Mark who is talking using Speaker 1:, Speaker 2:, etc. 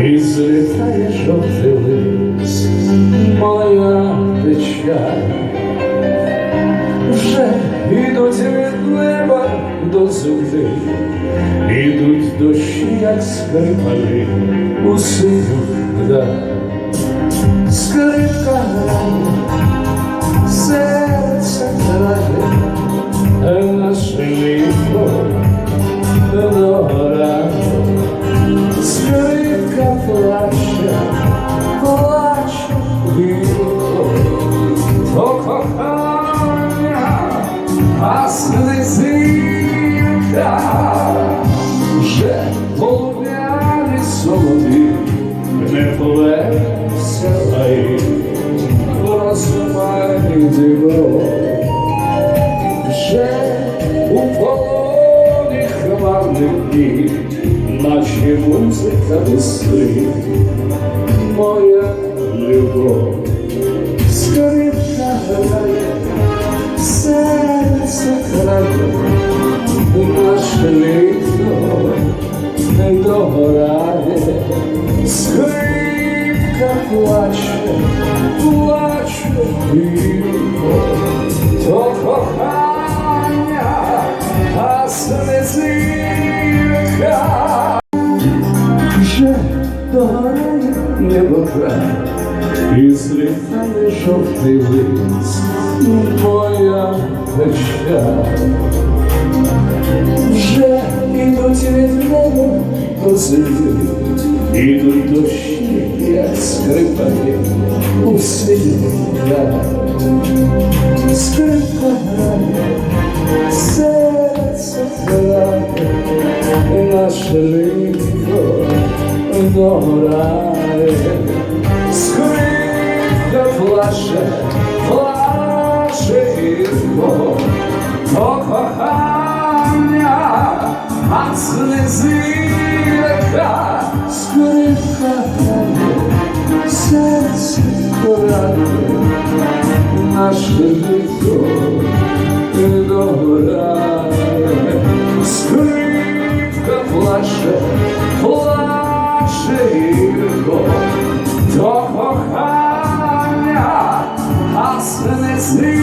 Speaker 1: злітає жовтий моя печаль. Вже ідуть від неба до землі, ідуть дощі, як скрипалі у синю вдаль. Скрипка грає, диво, вже у полоні хмарних днів, наче музика весни, моя любов, скрипка грає, серце крає, наше літо кохання, а небо і злітає жовтий лист, моя печаль. Вже ідуть від неба до землі, ідуть дощі, як скрипаки у світі. Скрипка грає, серце грає, наше літо догорає. Скрипка плаче, плаче гірко, то кохання, а слезинка, скрипка серце грає, наше літо догорає. Скрипка плаче, плаче гірко, то кохання, а слезинка.